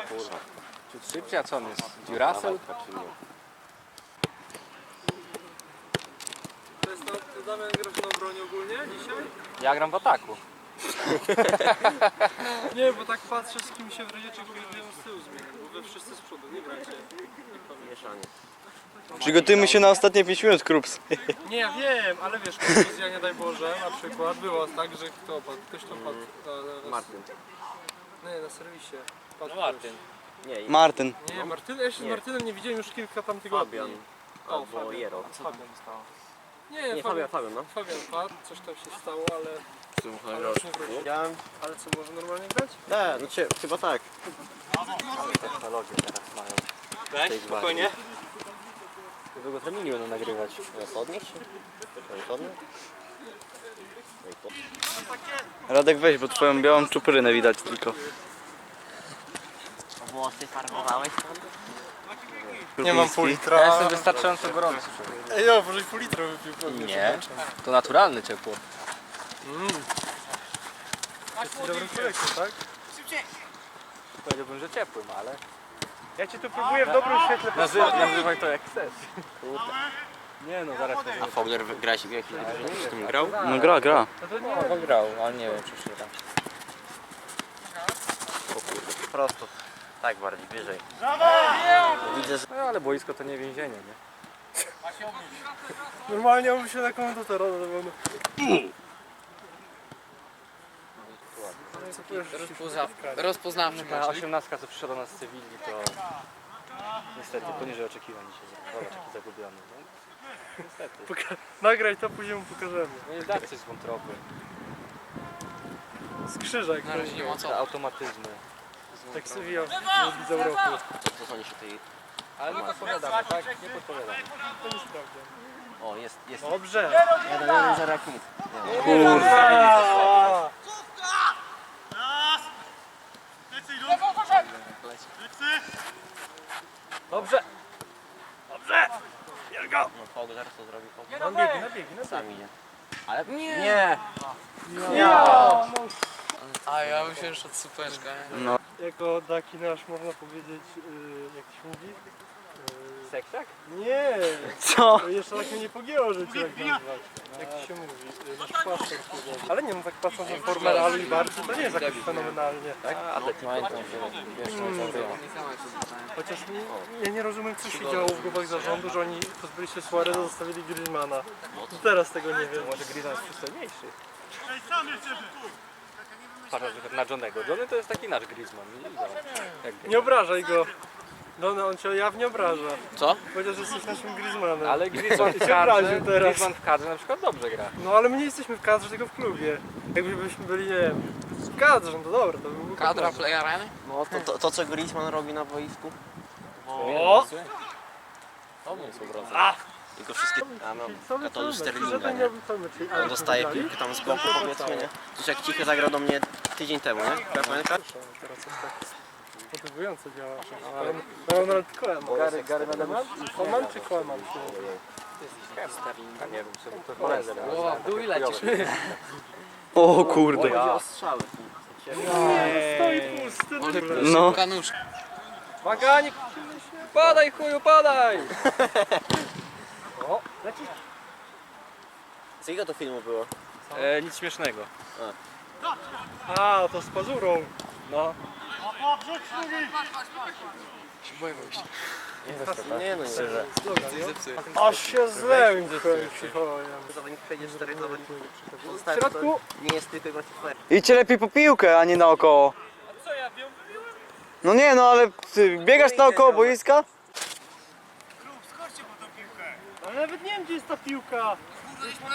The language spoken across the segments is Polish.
kurwa. Ciut szybciej, a co on jest? Duracell? To jest to, to Damian grasz na obronie ogólnie dzisiaj? Ja gram w ataku. Nie, bo tak patrzę z kim się w razie czego będziemy z tyłu zmienić, bo wy wszyscy z przodu, nie gracie. Mieszanie. Przygotujmy się na ostatnie 5 minut, Krups. Nie, ja wiem, ale wiesz, kontuzja nie daj Boże, na przykład było tak, że kto padł, ktoś to padł. Na, na, Martyn. Nie, na serwisie. No Martyn. Nie, Martyn. ktoś. Nie, Martyn, ja się z Nie. Martynem nie widziałem już kilka tam tygodni. Fabian. O, Albo Fabian. Jero. Fabian stało. Nie, Nie, Fabian, Fabian, Fabian, no. Fabian padł, coś tam się stało, ale, ale już nie wrócił. Ja... Ale co, może normalnie grać? Tak, no cie, chyba tak. Technologię teraz mają. Weź, spokojnie. Długo treningi będą nagrywać. Teraz odnieść się? Teraz odnieść? No. Radek weź, bo twoją białą czuprynę widać tylko. Włosy farbowałeś Nie mam pół Ja litra. jestem wystarczająco gorący. Ej, ja może pół litra wypił pewnie. Nie, to naturalne ciepło. Jesteś dobrym człowiekiem, tak? Powiedziałbym, że ciepłym, ale... Ja cię tu próbuję w dobrym świetle Nazy nazywaj to jak chcesz. Nie no, zaraz A Fogler grałeś w jakiej drużynie? Z tym grał? No gra, gra. No, grał, ale nie wiem, czy się da. Prosto. Tak bardziej, wyżej. Widzę, że... No ale boisko to nie więzienie, nie? Normalnie on by się na komentatora zadowolony. Rozpoznawczy, rozpoznawczy Ta mecz. osiemnastka, co przyszła do nas z Sewilli, to niestety poniżej oczekiwań dzisiaj. Zobacz, jaki zagubiony. No. Niestety. Poka- Nagraj to, później mu pokażemy. No nie dać coś z wątroby. Jak Na razie nie ma Te co. automatyzmy. Tak Sevilla z Europy. Co, co sądzisz o tej... Ale nie podpowiadamy, tak? Nie podpowiadamy. To nie sprawdzę. O, jest, jest. Dobrze. Jeden, jeden, zero jak nic. Kurwa! Dobrze! No Fogler co zrobi Fogler? Na biegi, na biegi, na Sam idzie. Ale Nie. nie. A ja myślałem, że od superka. nie? Jako taki nasz, można powiedzieć, yy, jak to się mówi? Seksiak? Yy, nie! Co? To jeszcze tak mnie nie pogięło życie, jak nazwać. Jak to się mówi? Yy, nasz paszport. Ale nie, no tak patrząc na formę Realu i Barcy, to nie jest jakoś fenomenalnie. Że wiesz, co było. Chociaż nie, ja nie rozumiem, co się działo w głowach zarządu, że oni pozbyli się Suareza, zostawili Griezmana. Teraz tego nie wiem. Może Griezmann jest przystojniejszy. Patrz na przykład na Johnego. Johnny to jest taki nasz Griezmann. Nie. Jak Nie obrażaj go. No, no on cię jawnie obraża. Co? Powiedział, że jesteś naszym Griezmannem. Ale Griezmann w się kadrze, obraził teraz. Griezmann w kadrze na przykład dobrze gra. No ale my nie jesteśmy w kadrze, tylko w klubie. Jakbyśmy byli, nie wiem, w kadrze, no to dobra, to by był Kadra problem. playerem? No to, to, to co Griezmann robi na boisku? O! To nie jest obrońca. Tylko wszystkie... A no, Co Katolu co Sterlinga, nie? On dostaje piłkę tam z boku powiedzmy, nie? Coś jak Cichy zagrał do mnie tydzień temu, nie? Pamiętasz? Teraz jest tak motywująco działa. Ale Ronald Koeman. Gary, Gary Edelman? Koeman czy Koeman? A nie wiem, czy to Holender. Głowa w dół i lecisz. O kurde. O strzały. Stoi pusty. No. Kanusz. Waganik! Padaj chuju, padaj! Z jakiego to filmu było? E, nic śmiesznego. A, to z pazurą. No. Nie no, nie. Aż się zlękłem. Zawodnik przejdzie 4 zawodników. W środku? Nie jest tylko Flair. Idźcie lepiej po piłkę, a nie naokoło. No nie, no ale ty biegasz naokoło boiska? Gdzie jest ta piłka.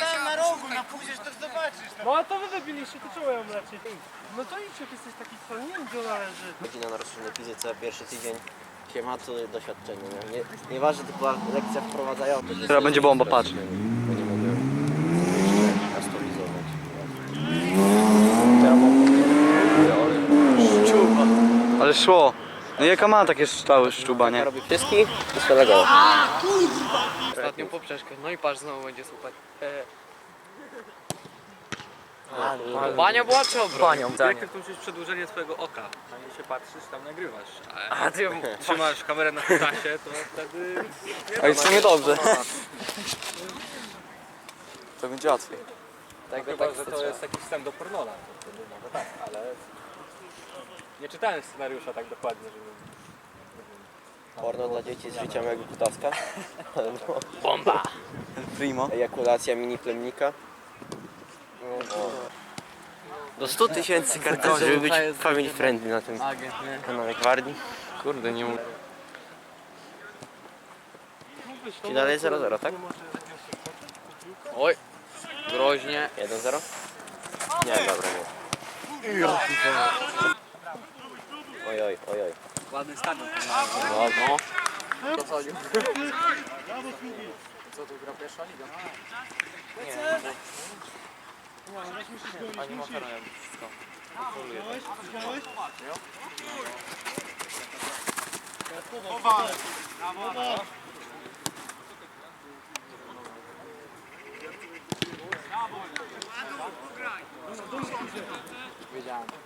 Tam na rogu, na pójdziesz, to zobaczysz. No a to wy wybiliście, to czemu ją raczej? No to idź, jak jesteś taki cel, nie wiem, gdzie ona leży. Godzina na rozszerzonej fizyce, pierwszy tydzień. Siematy doświadczenie, nie? nie nieważne, to była lekcja wprowadzająca. Teraz będzie bomba, patrz. Bo nie mogę jeszcze kastomizować. Ale szło. No jaka ma takie szczały szczuba, nie? Robi wszystkich i strzela goła. Ostatnią poprzeczkę. No i patrz, znowu będzie super. Bania była czy obrót? Panią, Jak ty musisz przedłużenie swojego oka, na nie się patrzysz, tam nagrywasz. A ty Trzymasz kamerę na kutasie, to wtedy... A w sumie dobrze. To będzie łatwiej. tego Chyba, tak że to jest jakiś wstęp do pornola, to wtedy może tak, ale... Nie czytałem scenariusza tak dokładnie, żeby... Porno dla dzieci z życia mojego kutaska. Bomba! Primo. ejakulacja mini plemnika. Do 100 tysięcy karteczek, żeby być family friendly na tym kanale Gwardii. Kurde, nie mógł. Czyli dalej 0-0, tak? Oj, groźnie. 1-0? Nie, dobra, nie. Oj, oj, oj, oj. Ładny stadion. No. To co? Co tu gra pierwsza liga? Nie. Pani ma ferę, wszystko. Kontroluje. Wiedziałem.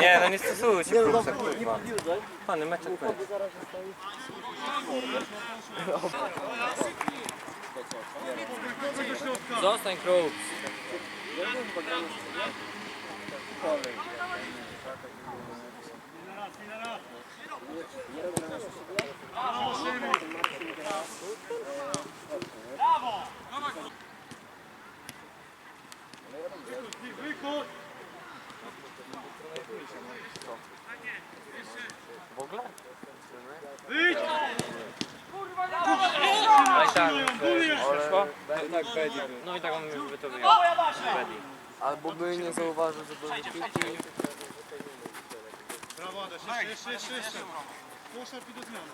Nie, no nie stosujcie, się, kurczę, kurwa. Pany, meczek mecz. Zostań kruk. Wychód! W ogóle? Wyjdź! Szło? Tak, Bedi był. No i tak on by to wyjął. Bedi. Albo by nie zauważył, że były piłki. Brawo Adaś, jeszcze, jeszcze, jeszcze. Poszarp i do zmiany.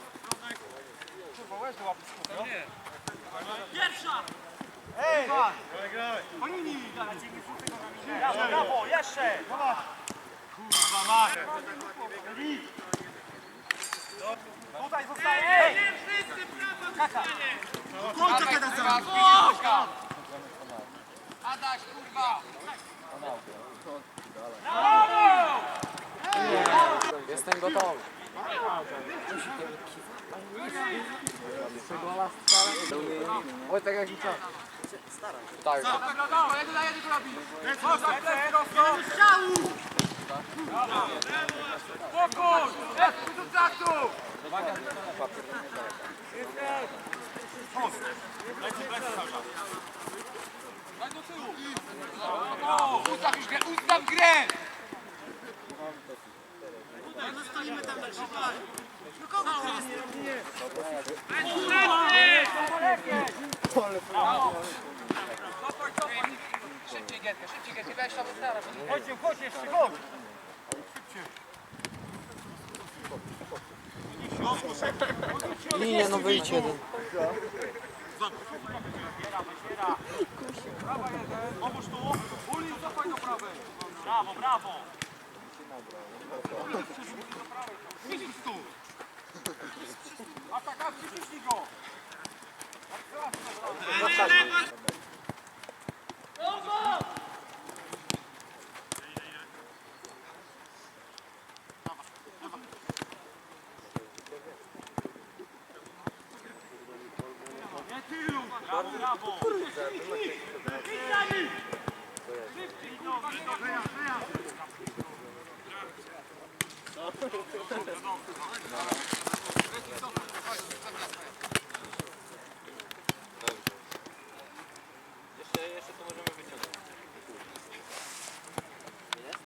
Kurwa, do łapy skupia. Pierwsza! Ej! Graj. Panini! Brawo, brawo, jeszcze! Kurwa, mać! Tutaj zostaje! Kaka! Kończę kiedy Adaś, kurwa! Jestem gotowy. Oj, tak jak i co? Tak. Ustaw grę! Szybciej Gierkę, szybciej Gierkę, weź tam stara. Chodź, chodź jeszcze, chodź! Linia, no wyjdź jeden. Pomóż tu! Uli, cofaj do prawej! Brawo, brawo! Widzisz tu! Atak, przyszli go! Brawo, brawo!